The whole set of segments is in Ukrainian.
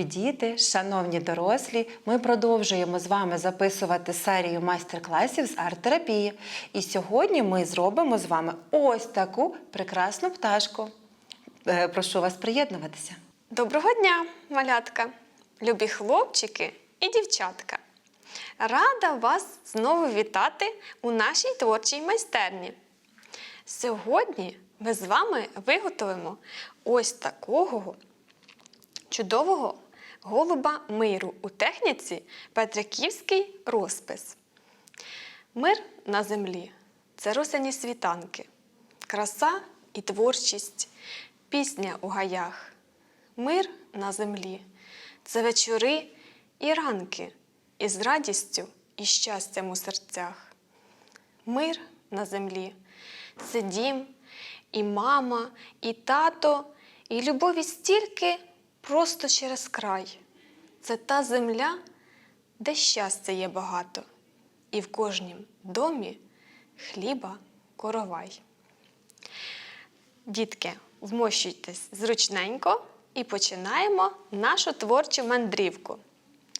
любі діти, шановні дорослі, ми продовжуємо з вами записувати серію майстер-класів з арт-терапії. І сьогодні ми зробимо з вами ось таку прекрасну пташку. Е, Прошу вас приєднуватися. Доброго дня, малятка, любі хлопчики і дівчатка. Рада вас знову вітати у нашій творчій майстерні. Сьогодні ми з вами виготовимо ось такого чудового голуба миру у техніці Петриківський розпис. Мир на землі це росяні світанки, краса і творчість, пісня у гаях. Мир на землі це вечори і ранки із радістю і щастям у серцях. Мир на землі це дім, і мама, і тато, і любові стільки просто через край. Це та земля, де щастя є багато, і в кожнім домі хліба коровай. Дітки, вмощуйтесь зручненько і починаємо нашу творчу мандрівку.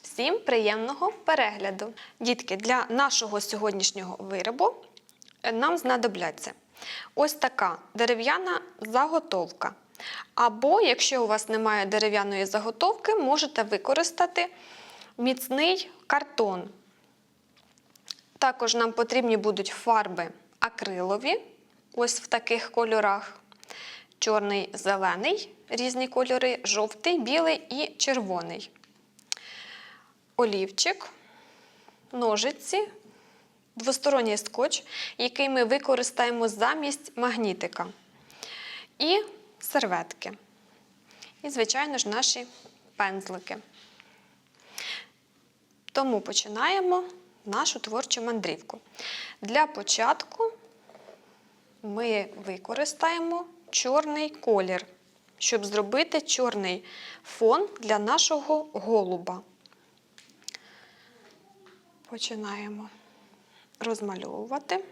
Всім приємного перегляду! Дітки, для нашого сьогоднішнього виробу е, нам знадобляться ось така дерев'яна заготовка. Або, якщо у вас немає дерев'яної заготовки, можете використати міцний картон. Також нам потрібні будуть фарби акрилові, ось в таких кольорах: чорний, зелений, різні кольори, жовтий, білий і червоний. Олівчик, ножиці, двосторонній скотч, який ми використаємо замість магнітика. І серветки. І, звичайно ж, наші пензлики. Тому починаємо нашу творчу мандрівку. Для початку ми використаємо чорний колір, щоб зробити чорний фон для нашого голуба. Починаємо розмальовувати.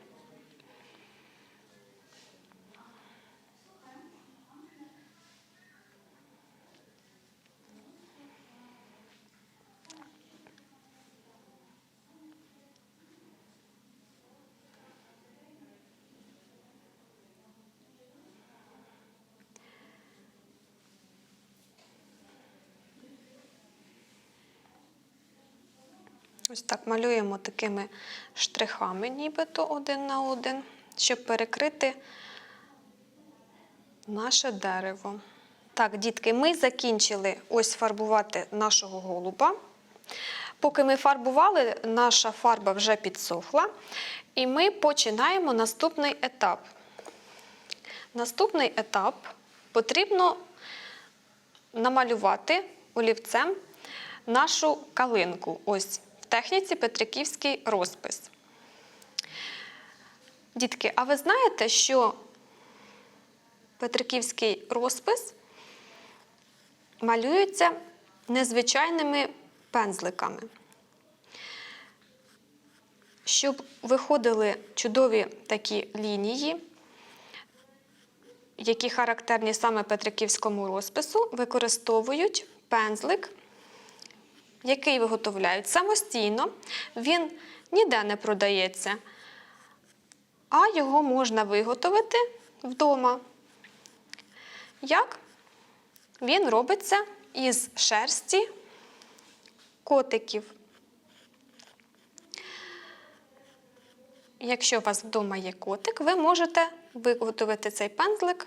Ось так малюємо такими штрихами, нібито один на один, щоб перекрити наше дерево. Так, дітки, ми закінчили ось фарбувати нашого голуба. Поки ми фарбували, наша фарба вже підсохла. І ми починаємо наступний етап. Наступний етап потрібно намалювати олівцем нашу калинку. Ось техніці Петриківський розпис. Дітки, а ви знаєте, що Петриківський розпис малюється незвичайними пензликами. Щоб виходили чудові такі лінії, які характерні саме Петриківському розпису, використовують пензлик, який виготовляють самостійно. Він ніде не продається, а його можна виготовити вдома. Як? Він робиться із шерсті котиків. Якщо у вас вдома є котик, ви можете виготовити цей пензлик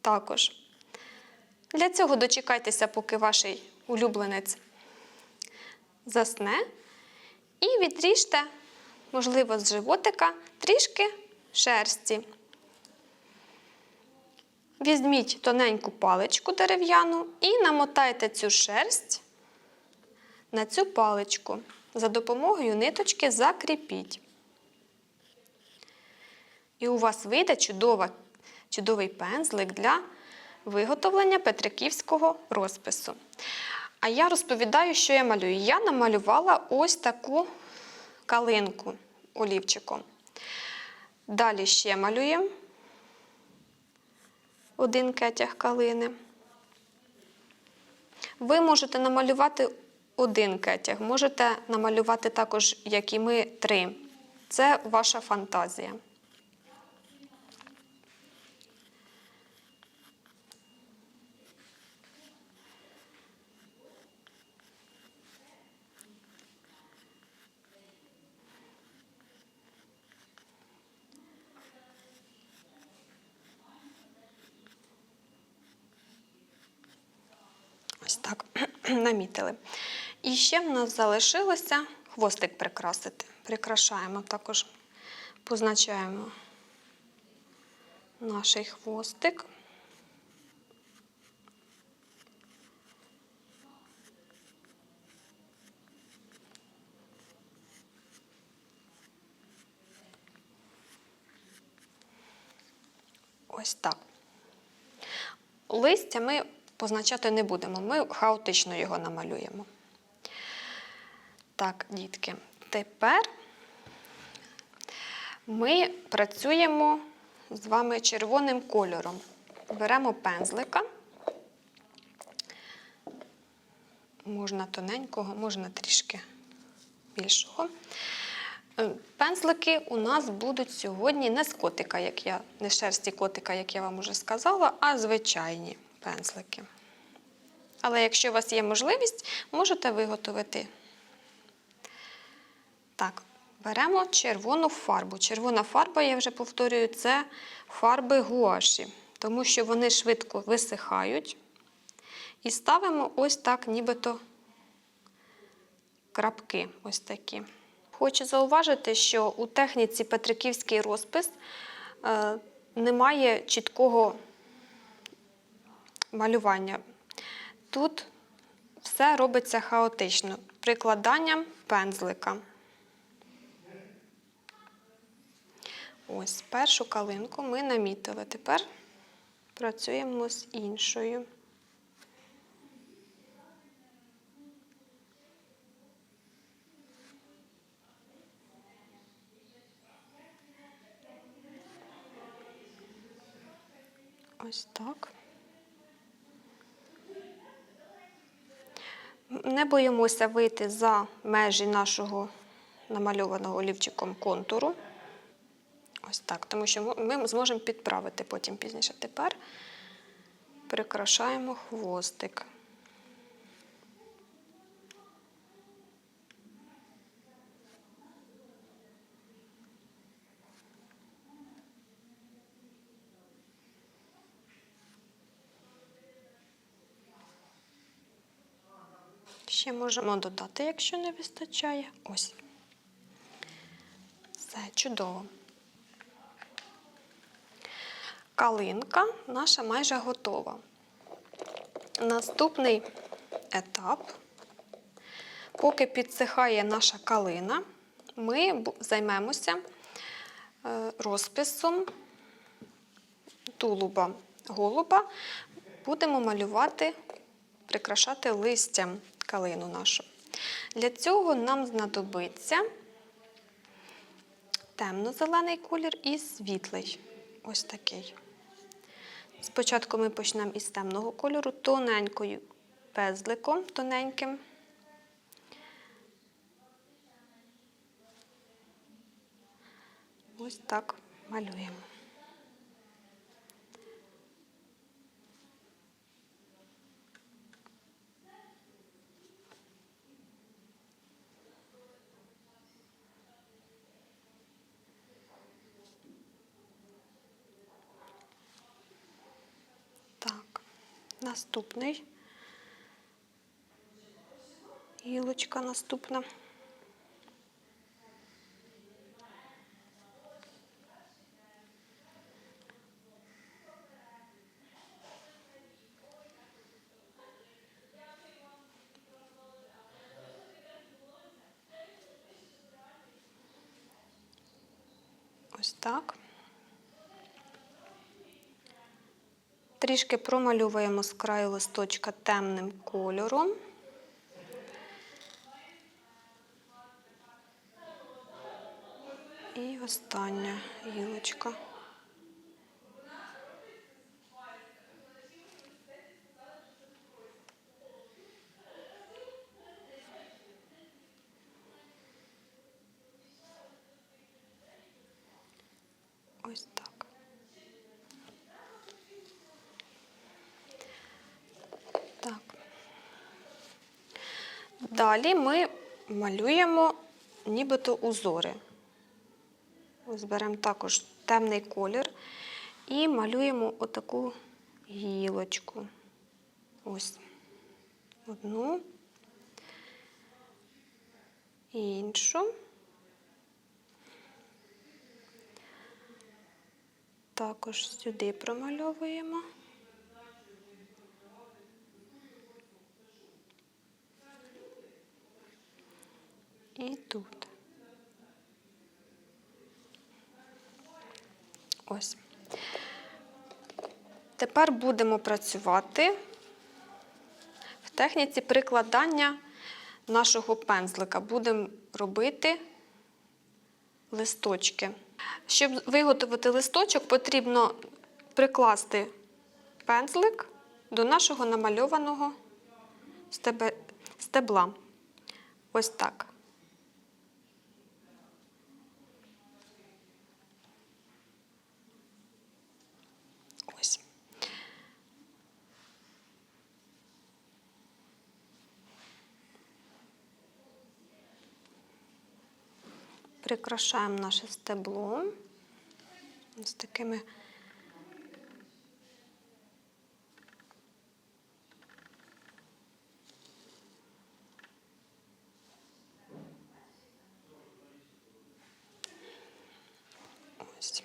також. Для цього дочекайтеся, поки ваш улюбленець засне, і відріжте, можливо, з животика трішки шерсті. Візьміть тоненьку паличку дерев'яну і намотайте цю шерсть на цю паличку. За допомогою ниточки закріпіть. І у вас вийде чудова, чудовий пензлик для виготовлення петриківського розпису. А я розповідаю, що я малюю. Я намалювала ось таку калинку олівчиком. Далі ще малюємо один кетяг калини. Ви можете намалювати один кетяг, можете намалювати також, як і ми, три. Це ваша фантазія. Ось так намітили. І ще в нас залишилося хвостик прикрасити. Прикрашаємо також, позначаємо наш хвостик. Ось так. Листя ми позначати не будемо, ми хаотично його намалюємо. Так, дітки, тепер ми працюємо з вами червоним кольором. Беремо пензлика. Можна тоненького, можна трішки більшого. Е, Пензлики у нас будуть сьогодні не з котика, як я, не шерсті котика, як я вам уже сказала, а звичайні пензлики. Але якщо у вас є можливість, можете виготовити. Так, беремо червону фарбу. Червона фарба, я вже повторюю, це фарби гуаші, тому що вони швидко висихають. І ставимо ось так, нібито крапки ось такі. Хочу зауважити, що у техніці Петриківський розпис е, немає чіткого малювання. Тут все робиться хаотично, прикладанням пензлика. Ось першу калинку ми намітили. Тепер працюємо з іншою. Ось так. Не боїмося вийти за межі нашого намальованого олівчиком контуру. Ось так, тому що ми зможемо підправити потім пізніше. Тепер прикрашаємо хвостик. Ще можемо додати, якщо не вистачає. Ось. Все чудово. Калинка наша майже готова. Наступний етап. Поки підсихає наша калина, ми займемося е, розписом тулуба голуба. Будемо малювати, прикрашати листям калину нашу. Для цього нам знадобиться темно-зелений колір і світлий. Ось такий. Спочатку ми почнемо із темного кольору, тоненькою пезликом, тоненьким. Ось так малюємо. Так, наступний. Гілочка наступна. Ось так. Трішки промальовуємо з краю листочка темним кольором. І остання гілочка. Далі ми малюємо нібито узори. Ось беремо також темний колір і малюємо отаку гілочку. Ось одну, іншу. Також сюди промальовуємо. І тут. Ось. Тепер будемо працювати в техніці прикладання нашого пензлика. Будемо робити листочки. Щоб виготовити листочок, потрібно прикласти пензлик до нашого намальованого стебла. Ось так. Ось. Прикрашаємо наше стебло з такими ось.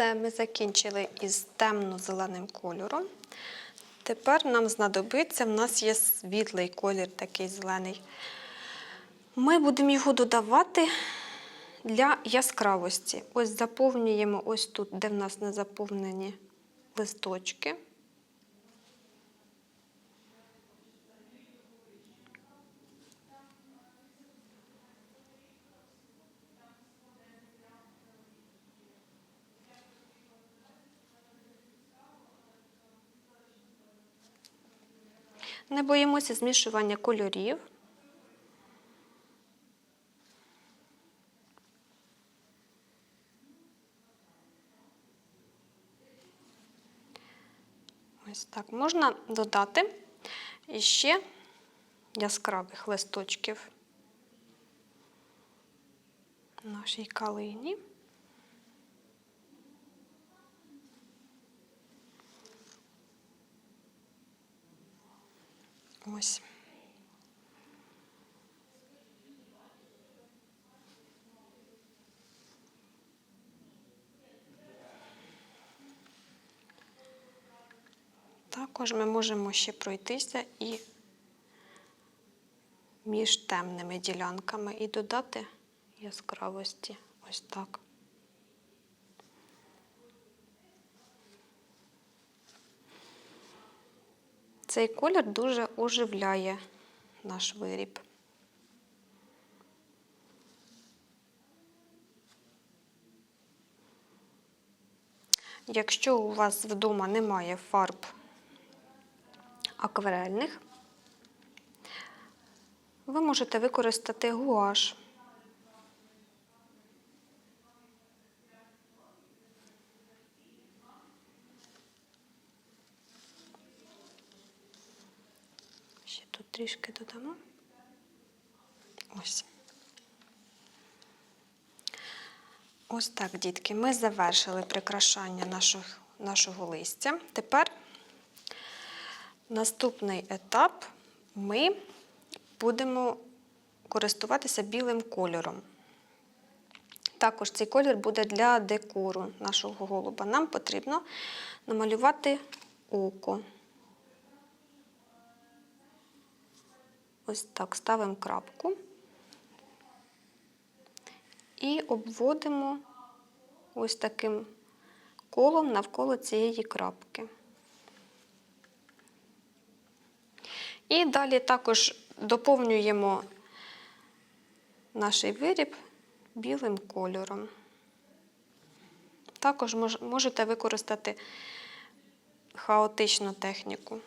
Все, ми закінчили із темно-зеленим кольором. Тепер нам знадобиться, в нас є світлий колір, такий зелений. Ми будемо його додавати для яскравості. Ось заповнюємо ось тут, де в нас не заповнені листочки. Не боїмося змішування кольорів. Ось так. Можна додати іще яскравих листочків нашій калині. Ось. Також ми можемо ще пройтися і між темними ділянками і додати яскравості. Ось так. Цей колір дуже оживляє наш виріб. Якщо у вас вдома немає фарб акварельних, ви можете використати гуаш. Ще тут трішки додамо. Ось. Ось так, дітки, ми завершили прикрашання нашого, нашого листя. Тепер наступний етап ми будемо користуватися білим кольором. Також цей колір буде для декору нашого голуба. Нам потрібно намалювати око. Ось так ставимо крапку і обводимо ось таким колом навколо цієї крапки. І далі також доповнюємо наш виріб білим кольором. Також можете використати хаотичну техніку.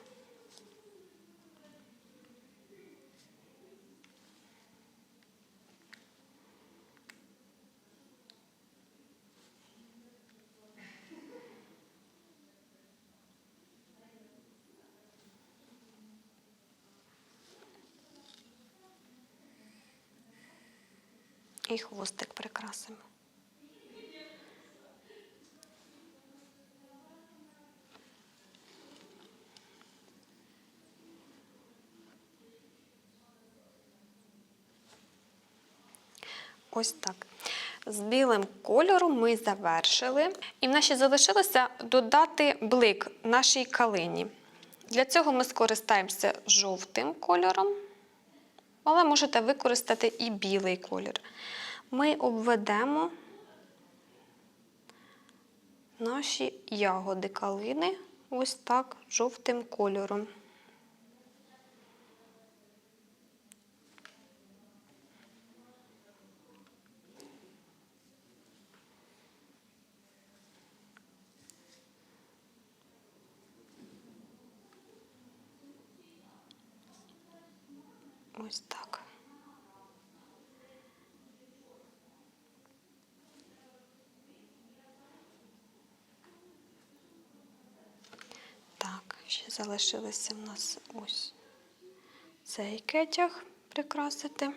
І хвостик прикрасимо. Ось так. З білим кольором ми завершили. І в нас ще залишилося додати блик нашій калині. Для цього ми скористаємося жовтим кольором, але можете використати і білий колір. Ми обведемо наші ягоди калини ось так жовтим кольором. Ось так. Залишилося в нас ось цей кетяг прикрасити.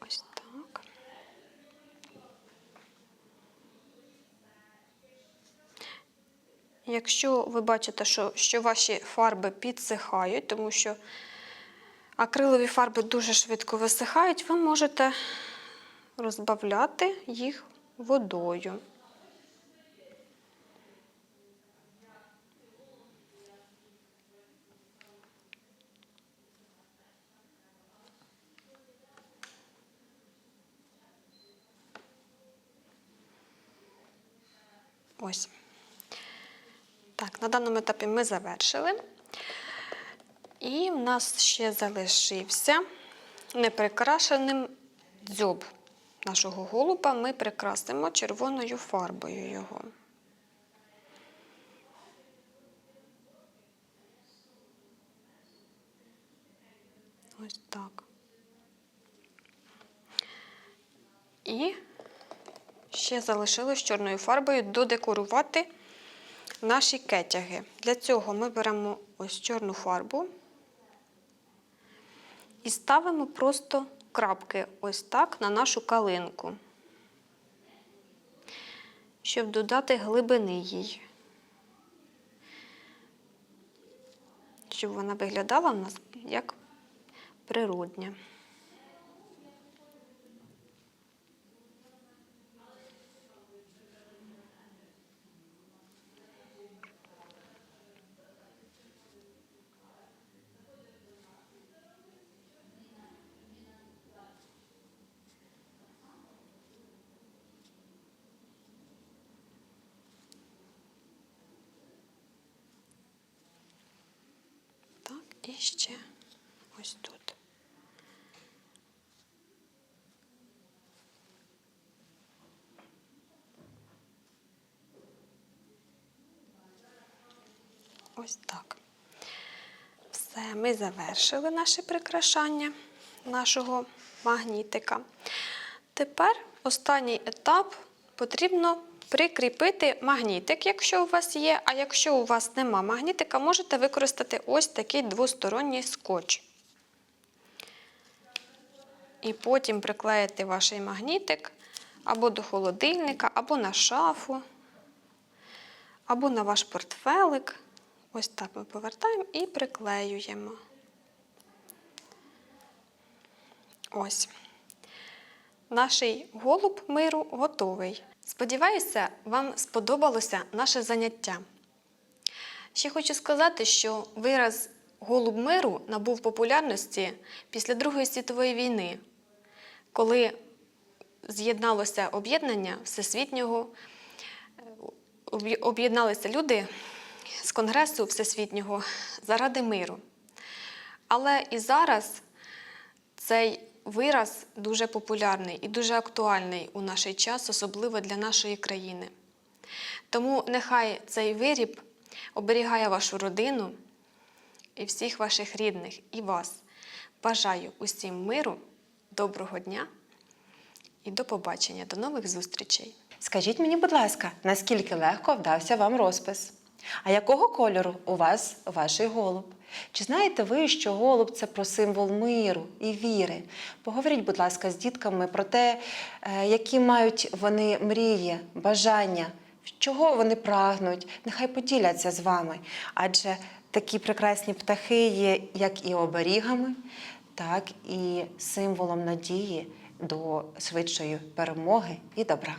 Ось так. Якщо ви бачите, що, що ваші фарби підсихають, тому що акрилові фарби дуже швидко висихають, ви можете розбавляти їх водою. Ось. Так, на даному етапі ми завершили. І в нас ще залишився неприкрашеним дзьоб нашого голуба. Ми прикрасимо червоною фарбою його. Ось так. І ще залишилось чорною фарбою додекорувати наші кетяги. Для цього ми беремо ось чорну фарбу і ставимо просто крапки ось так на нашу калинку, щоб додати глибини їй. Щоб вона виглядала в нас як природня. Так, і ще ось тут. Ось так. Все, ми завершили наше прикрашання нашого магнітика. Тепер останній етап потрібно прикріпити магнітик, якщо у вас є. А якщо у вас нема магнітика, можете використати ось такий двосторонній скотч. І потім приклеїти ваш магнітик або до холодильника, або на шафу, або на ваш портфелик. Ось так ми повертаємо і приклеюємо. Ось. Наш голуб миру готовий. Сподіваюся, вам сподобалося наше заняття. Ще хочу сказати, що вираз голуб миру набув популярності після Другої світової війни, коли з'єдналося об'єднання всесвітнього, об'єдналися люди з Конгресу Всесвітнього заради миру. Але і зараз цей вираз дуже популярний і дуже актуальний у наш час, особливо для нашої країни. Тому нехай цей виріб оберігає вашу родину і всіх ваших рідних, і вас. Бажаю усім миру, доброго дня і до побачення, до нових зустрічей. Скажіть мені, будь ласка, наскільки легко вдався вам розпис? А якого кольору у вас ваш голуб? Чи знаєте ви, що голуб це про символ миру і віри? Поговоріть, будь ласка, з дітками про те, е, які мають вони мрії, бажання, чого вони прагнуть. Нехай поділяться з вами. Адже такі прекрасні птахи є як і оберігами, так і символом надії до швидшої перемоги і добра.